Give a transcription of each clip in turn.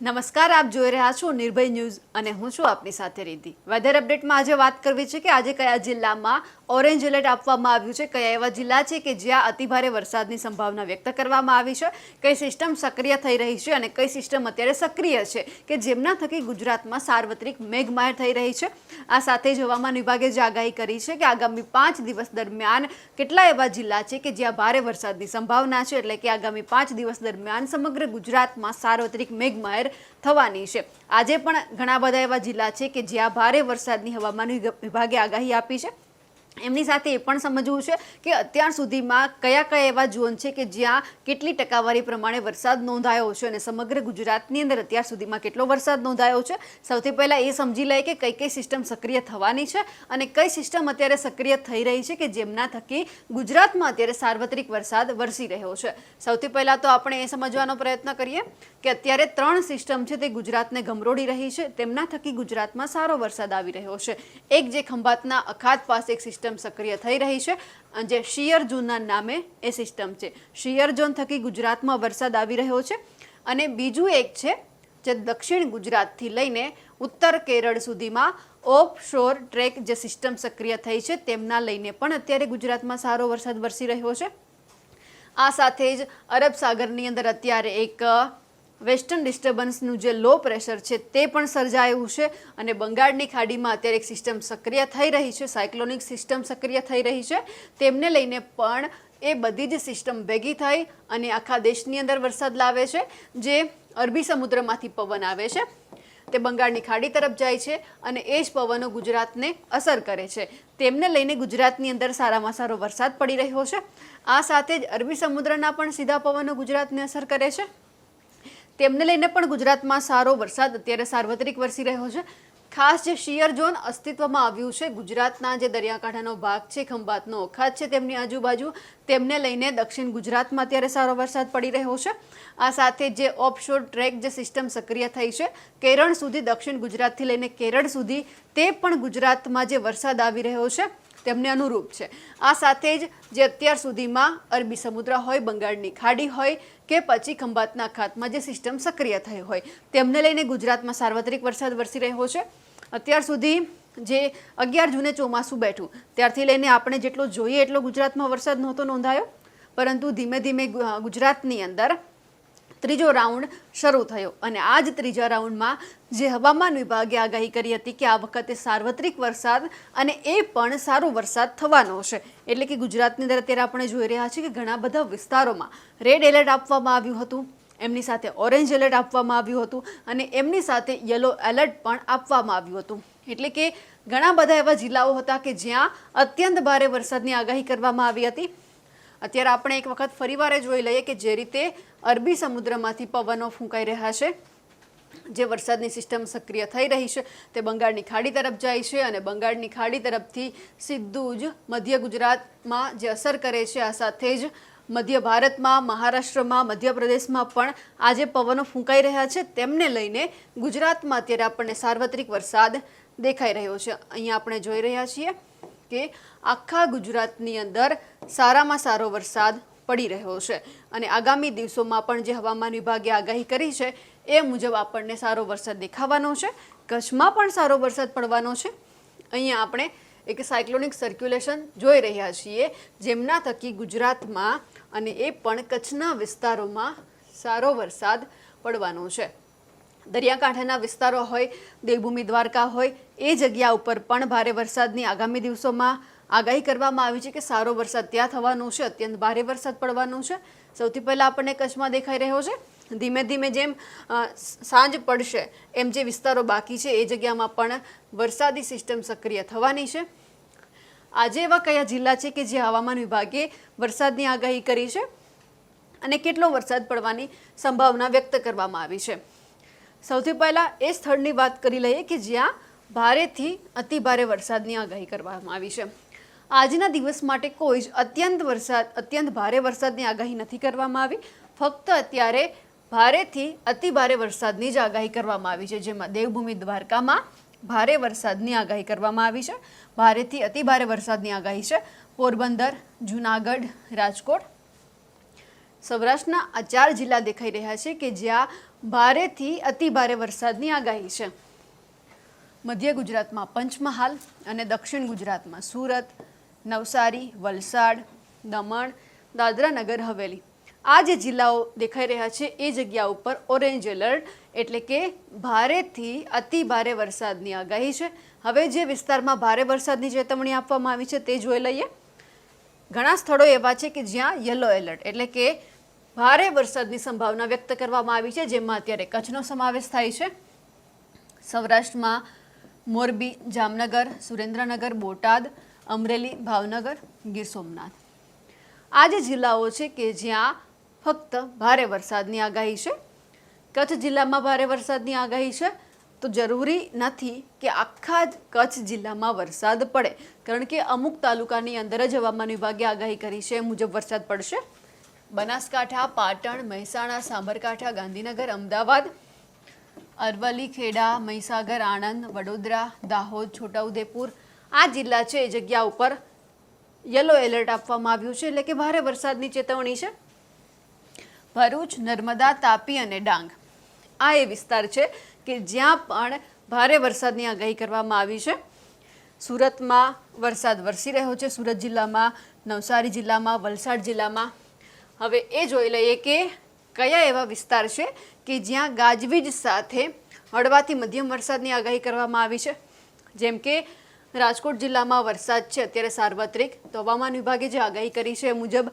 નમસ્કાર, આપ જોઈ રહ્યા છો નિર્ભય ન્યૂઝ અને હું છું આપની સાથે રીધી વેધર અપડેટમાં આજે વાત કરવી છે કે આજે કયા જિલ્લામાં ઓરેન્જ એલર્ટ આપવામાં આવ્યું છે. કયા એવા જિલ્લા છે કે જ્યાં અતિભારે વરસાદની સંભાવના વ્યક્ત કરવામાં આવી છે? કઈ સિસ્ટમ સક્રિય થઈ રહી છે અને કઈ સિસ્ટમ અત્યારે સક્રિય છે કે જેમના થકી ગુજરાતમાં સાર્વત્રિક મેઘમહેર થઈ રહી છે? આ સાથે જ હવામાન વિભાગે જે આગાહી કરી છે કે આગામી પાંચ દિવસ દરમિયાન કેટલા એવા જિલ્લા છે કે જ્યાં ભારે વરસાદની સંભાવના છે? એટલે કે આગામી પાંચ દિવસ દરમિયાન સમગ્ર ગુજરાતમાં સાર્વત્રિક મેઘમહેર થવાની છે. આજે પણ ઘણા બધા એવા જિલ્લા છે કે જ્યાં ભારે વરસાદની હવામાન વિભાગે આગાહી આપી છે. એમની સાથે એ પણ સમજવું છે કે અત્યાર સુધીમાં કયા કયા એવા ઝોન છે કે જ્યાં કેટલી ટકાવારી પ્રમાણે વરસાદ નોંધાયો છે અને સમગ્ર ગુજરાતની અંદર અત્યાર સુધીમાં કેટલો વરસાદ નોંધાયો છે. સૌથી પહેલાં એ સમજી લઈએ કે કઈ કઈ સિસ્ટમ સક્રિય થવાની છે અને કઈ સિસ્ટમ અત્યારે સક્રિય થઈ રહી છે કે જેમના થકી ગુજરાતમાં અત્યારે સાર્વત્રિક વરસાદ વરસી રહ્યો છે. સૌથી પહેલાં તો આપણે એ સમજવાનો પ્રયત્ન કરીએ કે અત્યારે ત્રણ સિસ્ટમ છે તે ગુજરાતને ગમરોડી રહી છે. તેમના થકી ગુજરાતમાં સારો વરસાદ આવી રહ્યો છે. એક જે ખંભાતના અખાત પાસે એક સિસ્ટમ સક્રિય થઈ રહી છે જે શિયર ઝોનના નામે એ સિસ્ટમ છે. શિયર ઝોન થકી ગુજરાતમાં વરસાદ આવી રહ્યો છે અને બીજું એક છે જે દક્ષિણ ગુજરાતથી લઈને ઉત્તર કેરળ સુધીમાં ઓફ શોર ટ્રેક જે સિસ્ટમ સક્રિય થઈ છે તેમના લઈને પણ અત્યારે ગુજરાતમાં સારો વરસાદ વરસી રહ્યો છે. આ સાથે જ અરબ સાગરની અંદર અત્યારે એક વેસ્ટર્ન ડિસ્ટર્બન્સનું જે લો પ્રેશર છે તે પણ સર્જાયું છે અને બંગાળની ખાડીમાં અત્યારે એક સિસ્ટમ સક્રિય થઈ રહી છે, સાયક્લોનિક સિસ્ટમ સક્રિય થઈ રહી છે. તેમને લઈને પણ એ બધી જ સિસ્ટમ ભેગી થઈ અને આખા દેશની અંદર વરસાદ લાવે છે, જે અરબી સમુદ્રમાંથી પવન આવે છે. તે બંગાળની ખાડી તરફ જાય છે અને એ જ પવનો ગુજરાતને અસર કરે છે. તેમને લઈને ગુજરાતની અંદર સારામાં સારો વરસાદ પડી રહ્યો છે. આ સાથે જ અરબી સમુદ્રના પણ સીધા પવનો ગુજરાતને અસર કરે છે. તેમને લઈને પણ ગુજરાતમાં સારો વરસાદ અત્યારે સાર્વત્રિક વરસી રહ્યો છે. ખાસ જે શિયર ઝોન અસ્તિત્વમાં આવ્યું છે, ગુજરાતના જે દરિયાકાંઠાનો ભાગ છે, ખંભાતનો અખાત છે તેમની આજુબાજુ, તેમને લઈને દક્ષિણ ગુજરાતમાં અત્યારે સારો વરસાદ પડી રહ્યો છે. આ સાથે જે ઓફશોર ટ્રેક જે સિસ્ટમ સક્રિય થઈ છે, કેરળ સુધી, દક્ષિણ ગુજરાતથી લઈને કેરળ સુધી, તે પણ ગુજરાતમાં જે વરસાદ આવી રહ્યો છે. તેમને અનુરૂપ છે. આ સાથે જ જે અત્યાર સુધીમાં અરબી સમુદ્ર હોય, બંગાળની ખાડી હોય કે પછી ખંભાતના ખાતમાં જે સિસ્ટમ સક્રિય થઈ હોય, તેમને લઈને ગુજરાતમાં સાર્વત્રિક વરસાદ વરસી રહ્યો છે. અત્યાર સુધી જે અગિયાર જૂને ચોમાસું બેઠું, ત્યારથી લઈને આપણે જેટલો જોઈએ એટલો ગુજરાતમાં વરસાદ નહોતો નોંધાયો. પરંતુ ધીમે ધીમે ગુજરાતની અંદર ત્રીજો રાઉન્ડ શરૂ થયો અને આ જ ત્રીજા રાઉન્ડમાં જે હવામાન વિભાગે આગાહી કરી હતી કે આ વખતે સાર્વત્રિક વરસાદ અને એ પણ સારો વરસાદ થવાનો છે એટલે કે ગુજરાતની અંદર અત્યારે આપણે જોઈ રહ્યા છીએ કે ઘણા બધા વિસ્તારોમાં રેડ એલર્ટ આપવામાં આવ્યું હતું, એમની સાથે ઓરેન્જ એલર્ટ આપવામાં આવ્યું હતું અને એમની સાથે યલો એલર્ટ પણ આપવામાં આવ્યું હતું. એટલે કે ઘણા બધા એવા જિલ્લાઓ હતા કે જ્યાં અત્યંત ભારે વરસાદની આગાહી કરવામાં આવી હતી. અત્યારે આપણે એક વખત ફરીવારે જોઈ લઈએ કે જે રીતે અરબી સમુદ્રમાંથી પવનો ફૂંકાઈ રહ્યા છે. જે વરસાદની સિસ્ટમ સક્રિય થઈ રહી છે, તે બંગાળની ખાડી તરફ જાય છે અને બંગાળની ખાડી તરફથી સીધું જ મધ્ય ગુજરાતમાં જે અસર કરે છે, આ સાથે જ મધ્ય ભારતમાં, મહારાષ્ટ્રમાં, મધ્યપ્રદેશમાં પણ આ જે પવનો ફૂંકાઈ રહ્યા છે. તેમને લઈને ગુજરાતમાં અત્યારે આપણને સાર્વત્રિક વરસાદ દેખાઈ રહ્યો છે. અહીંયા આપણે જોઈ રહ્યા છીએ કે આખા ગુજરાતની અંદર સારામાં સારો વરસાદ પડી રહ્યો છે. અને આગામી દિવસોમાં પણ જે હવામાન વિભાગે આગાહી કરી છે, એ મુજબ આપણને સારો વરસાદ દેખાવાનો છે. કચ્છમાં પણ સારો વરસાદ પડવાનો છે. અહીંયા આપણે એક સાયક્લોનિક સર્ક્યુલેશન જોઈ રહ્યા છીએ, જેમના થકી ગુજરાતમાં અને એ પણ કચ્છના વિસ્તારોમાં સારો વરસાદ પડવાનો છે. દરિયાકાંઠાના વિસ્તારો હોય, દેવભૂમિ દ્વારકા હોય, એ જગ્યા ઉપર પણ ભારે વરસાદની આગામી દિવસોમાં આગાહી કરવામાં આવી છે કે સારો વરસાદ ત્યાં થવાનો છે, અત્યંત ભારે વરસાદ પડવાનો છે. સૌથી પહેલાં આપણને કચ્છમાં દેખાઈ રહ્યો છે. ધીમે ધીમે જેમ સાંજ પડશે, એમ જે વિસ્તારો બાકી છે, એ જગ્યામાં પણ વરસાદી સિસ્ટમ સક્રિય થવાની છે. આજે એવા કયા જિલ્લા છે કે જે હવામાન વિભાગે વરસાદની આગાહી કરી છે અને કેટલો વરસાદ પડવાની સંભાવના વ્યક્ત કરવામાં આવી છે? સૌથી પહેલાં એ સ્થળની વાત કરી લઈએ કે જ્યાં ભારેથી અતિ ભારે વરસાદની આગાહી કરવામાં આવી છે. આજના દિવસ માટે કોઈ જ અત્યંત વરસાદ, અત્યંત ભારે વરસાદની આગાહી નથી કરવામાં આવી. ફક્ત અત્યારે ભારેથી અતિ ભારે વરસાદની જ આગાહી કરવામાં આવી છે, જેમાં દેવભૂમિ દ્વારકામાં ભારે વરસાદની આગાહી કરવામાં આવી છે. ભારેથી અતિ ભારે વરસાદની આગાહી છે. પોરબંદર, જુનાગઢ, રાજકોટ, સૌરાષ્ટ્રના આ ચાર જિલ્લા દેખાઈ રહ્યા છે કે જ્યાં ભારેથી અતિ ભારે વરસાદની આગાહી છે. મધ્ય ગુજરાતમાં પંચમહાલ અને દક્ષિણ ગુજરાતમાં સુરત નવસારી, વલસાડ, દમણ, દાદરા નગર, હવેલી. આ જે જિલ્લાઓ દેખાઈ રહ્યા છે, એ જગ્યા ઉપર ઓરેન્જ એલર્ટ એટલે કે ભારેથી અતિ ભારે વરસાદની આગાહી છે. હવે જે વિસ્તારમાં ભારે વરસાદની ચેતવણી આપવામાં આવી છે, તે જોઈ લઈએ. ઘણા સ્થળો એવા છે કે જ્યાં યલો એલર્ટ એટલે કે ભારે વરસાદની સંભાવના વ્યક્ત કરવામાં આવી છે, જેમાં અત્યારે કચ્છનો સમાવેશ થાય છે. સૌરાષ્ટ્રમાં મોરબી, જામનગર, સુરેન્દ્રનગર, બોટાદ અમરેલી, ભાવનગર, ગીર સોમનાથ. આ જે જિલ્લાઓ છે કે જ્યાં ફક્ત ભારે વરસાદની આગાહી છે, કચ્છ જિલ્લામાં ભારે વરસાદની આગાહી છે, તો જરૂરી નથી કે આખા જ કચ્છ જિલ્લામાં વરસાદ પડે. કારણ કે અમુક તાલુકાની અંદર જ હવામાન વિભાગે આગાહી કરી છે મુજબ વરસાદ પડશે. બનાસકાંઠા, પાટણ, મહેસાણા, સાબરકાંઠા, ગાંધીનગર, અમદાવાદ, અરવલ્લી, ખેડા, મહીસાગર, આણંદ, વડોદરા, દાહોદ, છોટાઉદેપુર આ જિલ્લા છે, એ જગ્યા ઉપર યલો એલર્ટ આપવામાં આવ્યું છે, એટલે કે ભારે વરસાદની ચેતવણી છે. ભરૂચ, નર્મદા, તાપી અને ડાંગ. આ એ વિસ્તાર છે કે જ્યાં પણ ભારે વરસાદની આગાહી કરવામાં આવી છે. સુરતમાં વરસાદ વરસી રહ્યો છે, સુરત જિલ્લામાં, નવસારી જિલ્લામાં, વલસાડ જિલ્લામાં. હવે એ જોઈ લઈએ કે કયા એવા વિસ્તાર છે કે જ્યાં ગાજવીજ સાથે હળવાથી મધ્યમ વરસાદની આગાહી કરવામાં આવી છે. જેમ કે રાજકોટ જિલ્લામાં વરસાદ છે. અત્યારે સાર્વત્રિક તો હવામાન વિભાગે જે આગાહી કરી છે એ મુજબ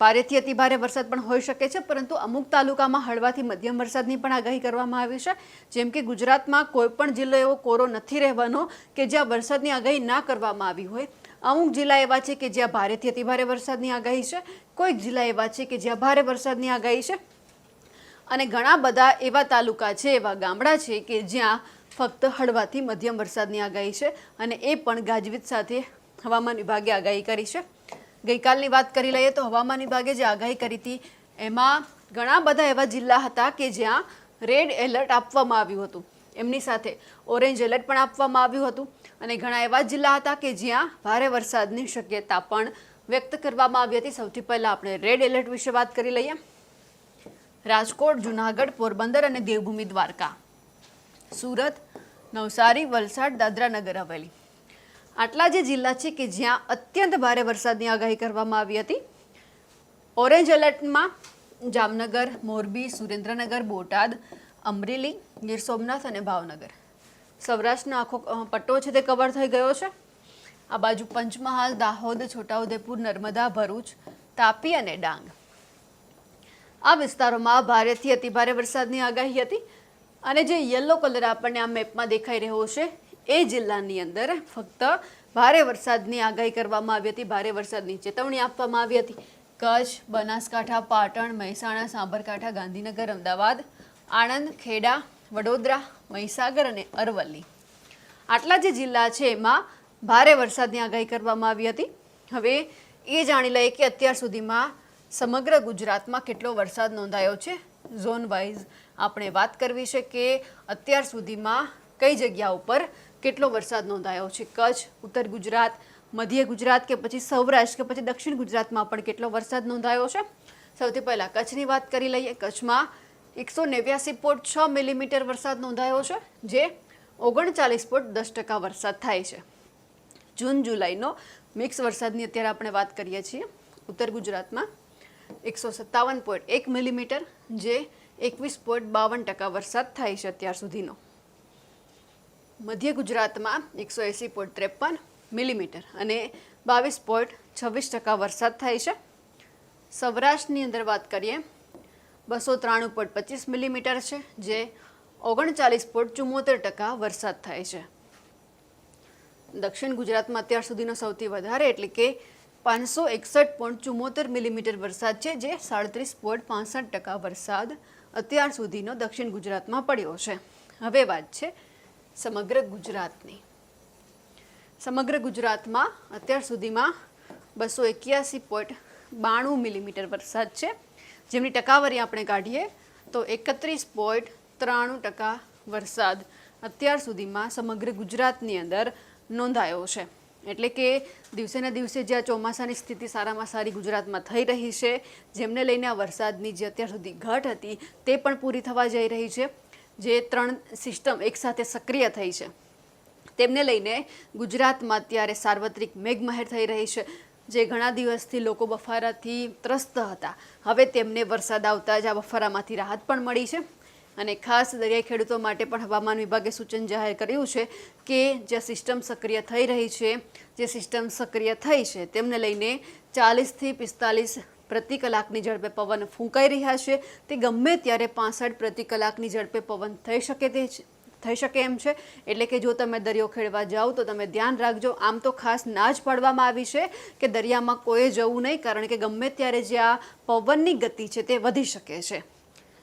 ભારેથી અતિ ભારે વરસાદ પણ હોઈ શકે છે, પરંતુ અમુક તાલુકામાં હળવાથી મધ્યમ વરસાદની પણ આગાહી કરવામાં આવી છે. જેમ કે ગુજરાતમાં કોઈ પણ જિલ્લો એવો કોરો નથી રહેવાનો કે જ્યાં વરસાદની આગાહી ના કરવામાં આવી હોય. અમુક જિલ્લા એવા છે કે જ્યાં ભારેથી અતિ ભારે વરસાદની આગાહી છે. કોઈક જિલ્લા એવા છે કે જ્યાં ભારે વરસાદની આગાહી છે. અને ઘણા બધા એવા તાલુકા છે, એવા ગામડા છે કે જ્યાં ફક્ત હળવાથી મધ્યમ વરસાદની આગાહી છે અને એ પણ ગાજવીજ સાથે હવામાન વિભાગે આગાહી કરી છે. ગઈકાલની વાત કરી લઈએ તો હવામાન વિભાગે જે આગાહી કરી હતી, એમાં ઘણા બધા એવા જિલ્લા હતા કે જ્યાં રેડ એલર્ટ આપવામાં આવ્યું હતું. એમની સાથે ઓરેન્જ એલર્ટ પણ આપવામાં આવ્યું હતું અને ઘણા એવા જિલ્લા હતા કે જ્યાં ભારે વરસાદની શક્યતા પણ વ્યક્ત કરવામાં આવી હતી. સૌથી પહેલાં આપણે રેડ એલર્ટ વિશે વાત કરી લઈએ. રાજકોટ, જુનાગઢ, પોરબંદર અને દેવભૂમિ દ્વારકા. સુરત નવસારી, વલસાડ, દાદરા નગર હવેલી. આટલા જે જિલ્લા છે કે જ્યાં અત્યંત ભારે વરસાદની આગાહી કરવામાં આવી હતી, ઓરેન્જ એલર્ટમાં જામનગર, મોરબી, સુરેન્દ્રનગર, બોટાદ, અમરેલી, ગીર સોમનાથ અને ભાવનગર. સૌરાષ્ટ્રનો આખો પટ્ટો છે તે કવર થઈ ગયો છે. આ બાજુ પંચમહાલ, દાહોદ, છોટાઉદેપુર, નર્મદા, ભરૂચ, તાપી અને ડાંગ. આ વિસ્તારોમાં ભારેથી અતિભારે વરસાદની આગાહી હતી. અને જે યલો કલર આપણને આ મેપમાં દેખાઈ રહ્યો છે, એ જિલ્લાની અંદર ફક્ત ભારે વરસાદની આગાહી કરવામાં આવી હતી. ભારે વરસાદની ચેતવણી આપવામાં આવી હતી. કચ્છ, બનાસકાંઠા, પાટણ, મહેસાણા, સાબરકાંઠા, ગાંધીનગર, અમદાવાદ, આણંદ, ખેડા, વડોદરા, મહીસાગર અને અરવલ્લી. આટલા જે જિલ્લા છે, એમાં ભારે વરસાદની આગાહી કરવામાં આવી હતી. હવે એ જાણી લઈએ કે અત્યાર સુધીમાં સમગ્ર ગુજરાતમાં કેટલો વરસાદ નોંધાયો છે. ઝોન વાઇઝ આપણે વાત કરવી છે કે અત્યાર સુધીમાં કઈ જગ્યા ઉપર કેટલો વરસાદ નોંધાયો છે? કચ્છ, ઉત્તર ગુજરાત, મધ્ય ગુજરાત કે પછી સૌરાષ્ટ્ર કે પછી દક્ષિણ ગુજરાતમાં પણ કેટલો વરસાદ નોંધાયો છે? સૌથી પહેલાં કચ્છની વાત કરી લઈએ. કચ્છમાં એકસો નેવ્યાસી પોઈન્ટ છ મિલીમીટર વરસાદ નોંધાયો છે, જે ઓગણચાલીસ પોઈન્ટ દસ ટકા વરસાદ થાય છે. જૂન, જુલાઈનો મિક્સ વરસાદની અત્યારે આપણે વાત કરીએ છીએ. ઉત્તર ગુજરાતમાં એકસો સત્તાવન પોઈન્ટ એક મિલીમીટર, જે એકવીસ પોઈન્ટ બાવન ટકા વરસાદ થાય છે અત્યાર સુધીનો. મધ્ય ગુજરાતમાં એકસો એંસી પોઈન્ટ ત્રેપન મિલીમીટર અને બાવીસ પોઈન્ટ છવ્વીસ ટકા વરસાદ થાય છે. સૌરાષ્ટ્રની અંદર વાત કરીએ, બસો ત્રાણું પોઈન્ટ પચીસ મિલીમીટર છે, જે ઓગણચાલીસ પોઈન્ટ ચુમ્મોતેર ટકા વરસાદ થાય છે. દક્ષિણ ગુજરાતમાં અત્યાર સુધીનો સૌથી વધારે એટલે કે પાંચસો એકસઠ પોઈન્ટ ચુમ્મોતેર મિલીમીટર વરસાદ છે, જે સાડત્રીસ પોઈન્ટ પાસઠ ટકા વરસાદ અત્યાર સુધીનો દક્ષિણ ગુજરાતમાં પડ્યો છે. હવે વાત છે સમગ્ર ગુજરાતની. સમગ્ર ગુજરાતમાં અત્યાર સુધીમાં બસો એક્યાસી પોઈન્ટ બાણું મિલીમીટર વરસાદ છે. જેમની ટકાવારી આપણે કાઢીએ તો એકત્રીસ પોઈન્ટ ત્રાણું ટકા વરસાદ અત્યાર સુધીમાં સમગ્ર ગુજરાતની અંદર નોંધાયો છે. એટલે કે દિવસેના દિવસે જે આ ચોમાસાની સ્થિતિ સારામાં સારી ગુજરાતમાં થઈ રહી છે, જેમને લઈને આ વરસાદની જે અત્યાર સુધી ઘટ હતી તે પણ પૂરી થવા જઈ રહી છે, જે ત્રણ સિસ્ટમ એકસાથે સક્રિય થઈ છે. તેમને લઈને ગુજરાતમાં અત્યારે સાર્વત્રિક મેઘમહેર થઈ રહી છે, જે ઘણા દિવસથી લોકો બફારાથી ત્રસ્ત હતા. હવે તેમને વરસાદ આવતા જ આ બફારામાંથી રાહત પણ મળી છે. અને ખાસ દરિયાઈ ખેડૂતો માટે પણ હવામાન વિભાગે સૂચન જાહેર કર્યું છે કે જે સિસ્ટમ સક્રિય થઈ રહી છે, જે સિસ્ટમ સક્રિય થઈ છે, તેમને લઈને ચાલીસથી પિસ્તાલીસ પ્રતિ કલાકની ઝડપે પવન ફૂંકાઈ રહ્યા છે. તે ગમે ત્યારે પાસઠ પ્રતિ કલાકની ઝડપે પવન થઈ શકે તે થઈ શકે એમ છે. એટલે કે જો તમે દરિયો ખેડવા જાઓ તો તમે ધ્યાન રાખજો. આમ તો ખાસ ના જ પાડવામાં આવી છે કે દરિયામાં કોઈ જવું નહીં, કારણ કે ગમે ત્યારે જે આ પવનની ગતિ છે તે વધી શકે છે.